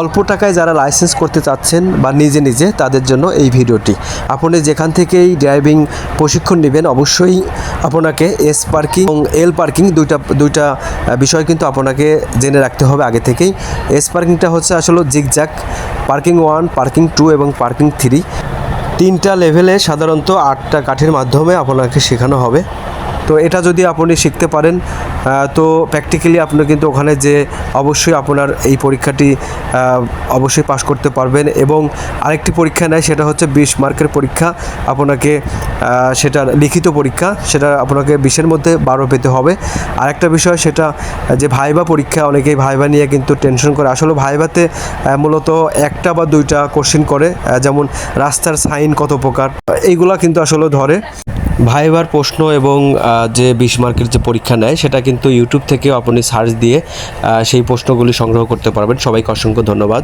অল্প টাকায় যারা লাইসেন্স করতে চাচ্ছেন বা নিজে নিজে তাদের জন্য এই ভিডিওটি। আপনি যেখান থেকেই ড্রাইভিং প্রশিক্ষণ নেবেন, অবশ্যই আপনাকে এস পার্কিং এবং এল পার্কিং দুইটা দুইটা বিষয় কিন্তু আপনাকে জেনে রাখতে হবে আগে থেকেই। এস পার্কিংটা হচ্ছে আসলে zigzag parking one parking two এবং পার্কিং থ্রি তিনটা লেভেলে সাধারণত আটটা কাঠের মাধ্যমে আপনাকে শেখানো হবে। তো এটা যদি আপনি শিখতে পারেন তো প্র্যাকটিক্যালি আপনি কিন্তু ওখানে যে অবশ্যই আপনার এই পরীক্ষাটি অবশ্যই পাশ করতে পারবেন এবং আরেকটি পরীক্ষা নেয়, সেটা হচ্ছে বিশ মার্কের পরীক্ষা। আপনাকে সেটা লিখিত পরীক্ষা, সেটা আপনাকে বিশের মধ্যে বারো পেতে হবে। আরেকটা বিষয়, সেটা যে ভাইবা পরীক্ষা, অনেকেই ভাইবা নিয়ে কিন্তু টেনশন করে। আসলে ভাইবাতে মূলত একটা বা দুইটা কোশ্চেন করে যেমন রাস্তার সাইন কত প্রকার, এইগুলা কিন্তু আসলে ধরে। ভাইবার প্রশ্ন এবং যে বিশ মার্কের যে পরীক্ষা নেয়, সেটা কিন্তু ইউটিউব থেকেও আপনি সার্চ দিয়ে সেই প্রশ্নগুলি সংগ্রহ করতে পারবেন। সবাইকে অসংখ্য ধন্যবাদ।